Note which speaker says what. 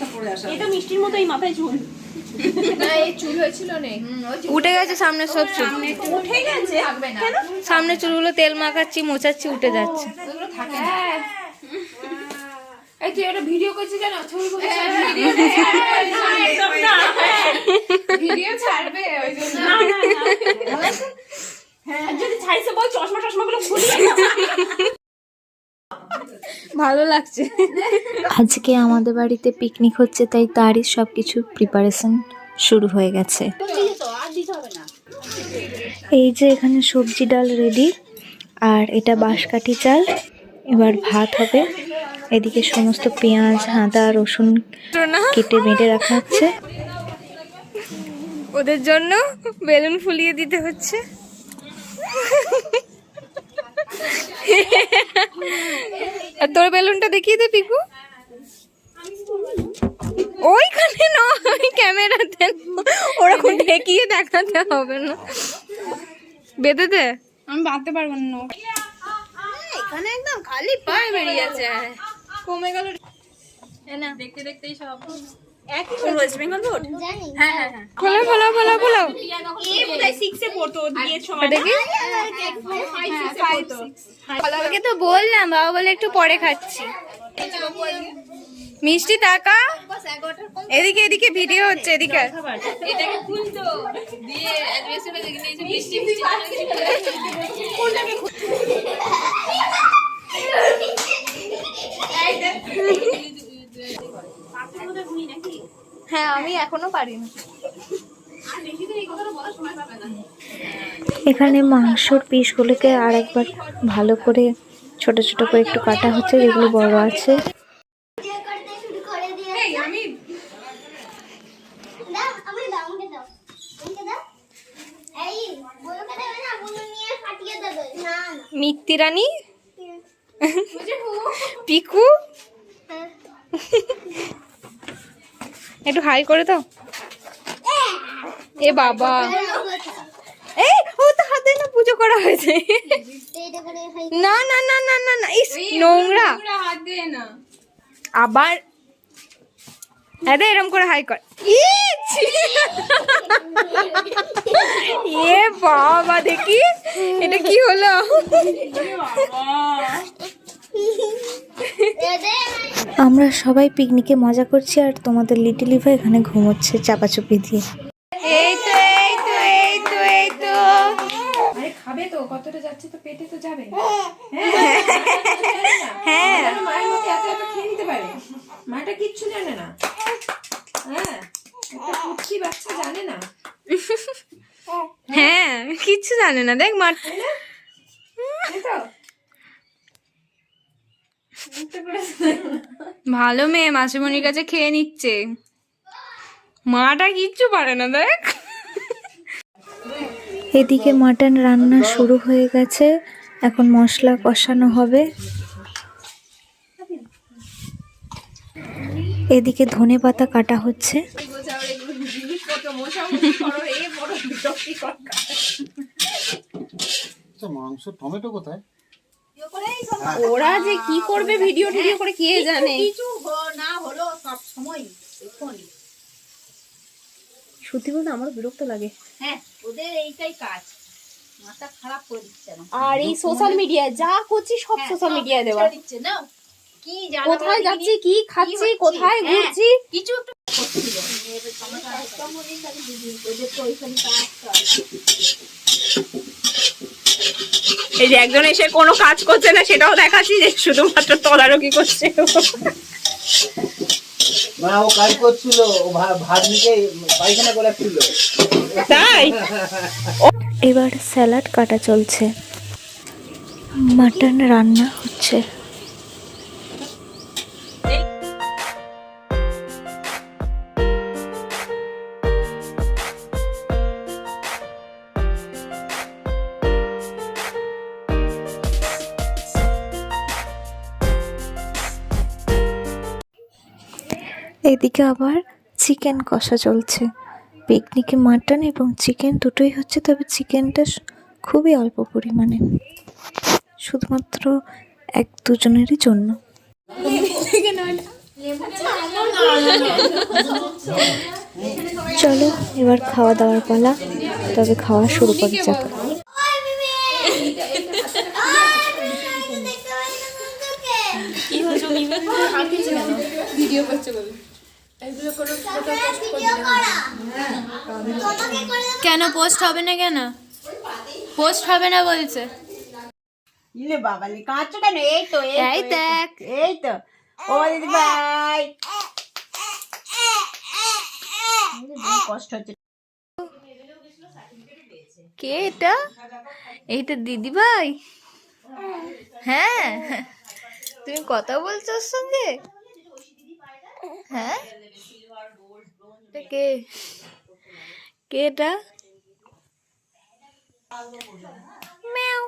Speaker 1: সব পরে আসা
Speaker 2: এটা মিষ্টির মতো মাথায় চুল।
Speaker 3: না এই চুল হয়েছিল নেই
Speaker 4: উঠে গেছে সামনে সব চুল।
Speaker 2: উঠে গেছে।
Speaker 4: সামনে চুলগুলো তেল মাখাচ্ছি মোচাচ্ছি উঠে যাচ্ছে।
Speaker 3: ওগুলো থাকে না। এই তুই একটা ভিডিও করছিস কেন ছবি করছিস
Speaker 2: একদম না
Speaker 3: ভিডিও ছাড়বে ওই জন্য।
Speaker 2: হ্যাঁ। যদি ছাইছে বল চশমা টশমা গুলো।
Speaker 4: ভালো লাগছে।
Speaker 5: আজকে আমাদের বাড়িতে পিকনিক হচ্ছে তাই তারই সব কিছু প্রিপারেশন শুরু হয়ে গেছে। এই যে এখানে সবজি ডাল রেডি আর এটা বাঁশকাঠি চাল। এবার ভাত হবে। এদিকে সমস্ত পেঁয়াজ আদা রসুন কেটে বেটে রাখা হচ্ছে।
Speaker 4: ওদের জন্য বেলুন ফুলিয়ে দিতে হচ্ছে। আর তোর বেলুনটা দেখিয়ে দে পিকু ওইখানে নয় ক্যামেরাতে ওরকম ঢেকিয়ে দেখাতে হবে না। বেঁধে দে।
Speaker 3: আমি বাঁধতে পারব না
Speaker 4: এখানে একদম খালি পায়ে বেরিয়েছে
Speaker 3: কমে গেল।
Speaker 2: দেখতে দেখতেই সব। একই ওয়েস্ট বেঙ্গল বোর্ড হ্যাঁ হ্যাঁ হ্যাঁ।
Speaker 4: খোলো খোলো খোলো খোলো।
Speaker 2: এ বোধহয় সিক্সে পড়তো ওর সময়
Speaker 4: দেখি বাবাকে তো বললাম বাবা বলে একটু পরে খাচ্ছি। মিষ্টি টাকা? এদিকে এদিকে ভিডিও হচ্ছে এদিকে
Speaker 3: এটাকে দিয়ে অ্যাড্রেসে বৃষ্টি
Speaker 4: হ্যাঁ আমি এখনও পারিনি।
Speaker 5: এখানে মাংসর পিসগুলোকে আর একবার ভালো করে ছোট ছোট করে একটু কাটা হচ্ছে যেগুলো বড় আছে।
Speaker 4: মিত্তি রানী পিকু? একটু হাই করে দাও। এ বাবা। এই ও তো হাতে না পুজো করা হয়েছে। না না না না না না ইস নোংরা। আবার এদের এরম করে হাই কর! এ বাবা দেখি এটা কি হলো?
Speaker 5: আমরা সবাই পিকনিকে মজা করছি আর তোমাদের লিটিল লিভা এখানে ঘুমোচ্ছে চাপাচুপি দিয়ে।
Speaker 4: এই তো এই তো এই তো এই তো
Speaker 3: আরে খাবে তো কতটা যাচ্ছে তো পেটে তো যাবে।
Speaker 4: হ্যাঁ।
Speaker 3: মায়ের মতো এত এত খেয়ে নিতে পারে। মাটা কিচ্ছু জানে না। হ্যাঁ। একটা পুচকি বাচ্চা জানে না।
Speaker 4: হ্যাঁ কিচ্ছু জানে না। দেখ মার
Speaker 3: তো।
Speaker 4: ভালো মেয়ে মাসিমণির কাছে খেয়ে নিচ্ছে। মাটা কিচ্ছু পারে না দেখ।
Speaker 5: এদিকে মাটন রান্না শুরু হয়ে গেছে। এখন মশলা কষানো হবে। এদিকে ধনে পাতা কাটা হচ্ছে।
Speaker 6: আচ্ছা মাংস টমেটো কোথায়?
Speaker 4: ওরা যে কি করবে ভিডিও টিডিও করে কে জানে?
Speaker 1: কিছু না হলো সব সময়
Speaker 4: সত্যি বলতে আমার বিরক্ত লাগে।
Speaker 1: হ্যাঁ ওদের এইটাই কাজ। মাথা খারাপ করে দিচ্ছে না।
Speaker 4: আর এই সোশ্যাল মিডিয়ায় যা করছি সব সোশ্যাল মিডিয়ায় দেওয়া।
Speaker 1: দিচ্ছে না। কি জানা
Speaker 4: কোথায় যাচ্ছি কি খাচ্ছি কোথায়
Speaker 1: হ্যাঁ,
Speaker 4: ঘুরছি?
Speaker 1: কিছু একটা করছিল এবার সমস্যা একটা মনে খালি দিদি ওদের তো ওইখানে কাজটা
Speaker 2: এই যে একজন এসে কোনো কাজ করছে না সেটাও দেখাচ্ছি যে শুধুমাত্র তদারকি করছে।
Speaker 7: ও কাজ করছিল
Speaker 2: তাই?
Speaker 5: এবার স্যালাড কাটা চলছে। মাটন রান্না হচ্ছে। এদিকে আবার চিকেন কষা চলছে। পিকনিকে মাটন এবং চিকেন দুটোই হচ্ছে তবে চিকেনটা খুবই অল্প পরিমাণে। শুধুমাত্র এক দুজনেরই জন্য। চলো এবার খাওয়া দাওয়ার পালা তবে খাওয়া শুরু করা
Speaker 8: তোকে ভিডিও করছে বলে।
Speaker 4: কেন পোস্ট হবে না। কেন পোস্ট হবে না বলছে।
Speaker 1: ইলে বাবালে কাঁদছো কেন? এই তো এই
Speaker 4: এই দেখ।
Speaker 1: এই তো। ও দিদি ভাই। কষ্ট হচ্ছে।
Speaker 4: কে এটা? এইটা দিদি ভাই। হ্যাঁ। তুমি কথা বলছো ওর সঙ্গে? হ্যাঁ? এটা কে? কে এটা? ম্যাও।